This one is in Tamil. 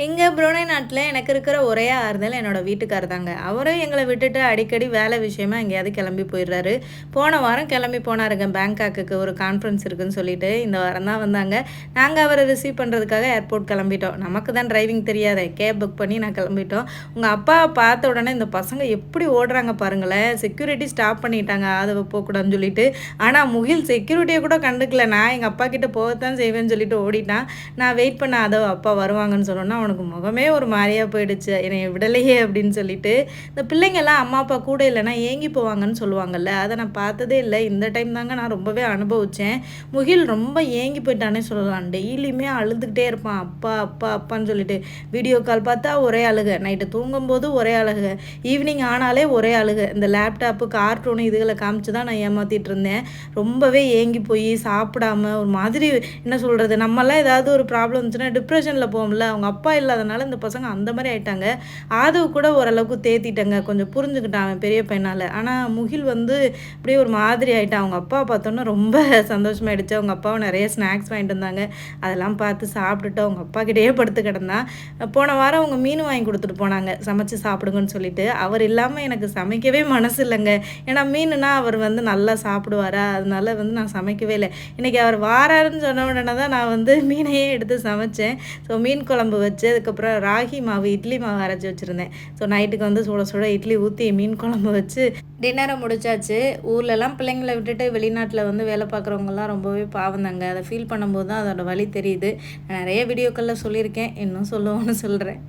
இங்கே புரோனை நாட்டில் எனக்கு இருக்கிற ஒரே ஆறுதல் என்னோடய வீட்டுக்காரர் தாங்க. அவரும் எங்களை விட்டுட்டு அடிக்கடி வேலை விஷயமா எங்கேயாவது கிளம்பி போயிடுறாரு. போன வாரம் கிளம்பி போனாருங்க பேங்காக்குக்கு ஒரு கான்ஃபரன்ஸ் இருக்குன்னு சொல்லிட்டு. இந்த வாரம் தான் வந்தாங்க. நாங்கள் அவரை ரிசீவ் பண்ணுறதுக்காக ஏர்போர்ட் கிளம்பிட்டோம். நமக்கு தான் டிரைவிங் தெரியாதே. கேப் புக் பண்ணி நான் கிளம்பிட்டோம். உங்கள் அப்பா பார்த்த உடனே இந்த பசங்க எப்படி ஓடுறாங்க பாருங்களேன். செக்யூரிட்டி ஸ்டாப் பண்ணிட்டாங்க. அதை போகக்கூடாதுன்னு சொல்லிட்டு. ஆனால் முகில் செக்யூரிட்டியை கூட கண்டுக்கல. நான் எங்கள் அப்பா கிட்ட போகத்தான் செய்வேன்னு சொல்லிட்டு ஓடிட்டான். நான் வெயிட் பண்ண அதோ அப்பா வருவாங்கன்னு சொன்னோன்னா அவனுக்கு முகமே ஒரு மாதிரியாக போயிடுச்சு என்னை விடலையே அப்படின்னு சொல்லிட்டு இந்த பிள்ளைங்கள்லாம் அம்மா அப்பா கூட இல்லைன்னா ஏங்கி போவாங்கன்னு சொல்லுவாங்கல்ல அதை நான் பார்த்ததே இல்லை. இந்த டைம் தாங்க நான் ரொம்பவே அனுபவித்தேன் முகில் ரொம்ப ஏங்கி போயிட்டானே சொல்லலாம். டெய்லியுமே அழுதுகிட்டே இருப்பான். அப்பா அப்பா அப்பான்னு சொல்லிட்டு வீடியோ கால் பார்த்தா ஒரே அழுக. நைட்டு தூங்கும்போது ஒரே அழுக. ஈவினிங் ஆனாலே ஒரே அழுக. இந்த லேப்டாப்பு கார்ட்டூனு இதுகளை காமிச்சு தான் நான் ஏமாற்றிட்டு இருந்தேன். ரொம்பவே ஏங்கி போய் சாப்பிடாம ஒரு மாதிரி என்ன சொல்கிறது நம்மலாம் ஏதாவது ஒரு ப்ராப்ளம் இருந்துச்சுன்னா டிப்ரெஷனில் போகும்ல அவங்க அப்பா இல்லாதனால இந்த பசங்க அந்த மாதிரி ஆயிட்டாங்க. ஆதவ் கூட ஓரளவுக்கு தேத்திட்டாங்க. கொஞ்சம் புரிஞ்சுக்கிட்டான் அவன் பெரிய பையனால். ஆனால் முகில் வந்து அப்படியே ஒரு மாதிரி ஆயிட்டான் அவங்க அப்பா பார்த்தோன்னா ரொம்ப சந்தோஷமாயிடுச்சு. அவங்க அப்பாவை நிறைய ஸ்நாக்ஸ் வாங்கிட்டு வந்தாங்க. அதெல்லாம் பார்த்து சாப்பிட்டுட்டு அவங்க அப்பா கிட்டேயே படுத்து கிடந்தான். போன வாரம் அவங்க மீன் வாங்கி கொடுத்துட்டு போனாங்க. சமைச்சு சாப்பிடுங்கன்னு சொல்லிட்டு. அவர் இல்லாமல் எனக்கு சமைக்கவே மனசு இல்லைங்க. ஏன்னா மீனுனா அவர் வந்து நல்லா சாப்பிடுவாரா? அதனால வந்து நான் சமைக்கவே இல்லை. இன்றைக்கி அவர் வாராருன்னு சொன்ன உடனே தான் நான் வந்து மீனையே எடுத்து சமைச்சேன். ஸோ மீன் குழம்பு வச்சு அதுக்கப்புறம் ராகி மாவு இட்லி மாவு அரைச்சி வச்சுருந்தேன். ஸோ நைட்டுக்கு வந்து சுட சுட இட்லி ஊற்றி மீன் குழம்பு வச்சு டின்னரை முடிச்சாச்சு. ஊர்லலாம் பிள்ளைங்களை விட்டுட்டு வெளிநாட்டில் வந்து வேலை பார்க்குறவங்கலாம் ரொம்பவே பாவம் தாங்க. அதை ஃபீல் பண்ணும்போது தான் அதோட வழி தெரியுது. நான் நிறைய வீடியோக்களில் சொல்லியிருக்கேன். இன்னும் சொல்லுவோன்னு சொல்கிறேன்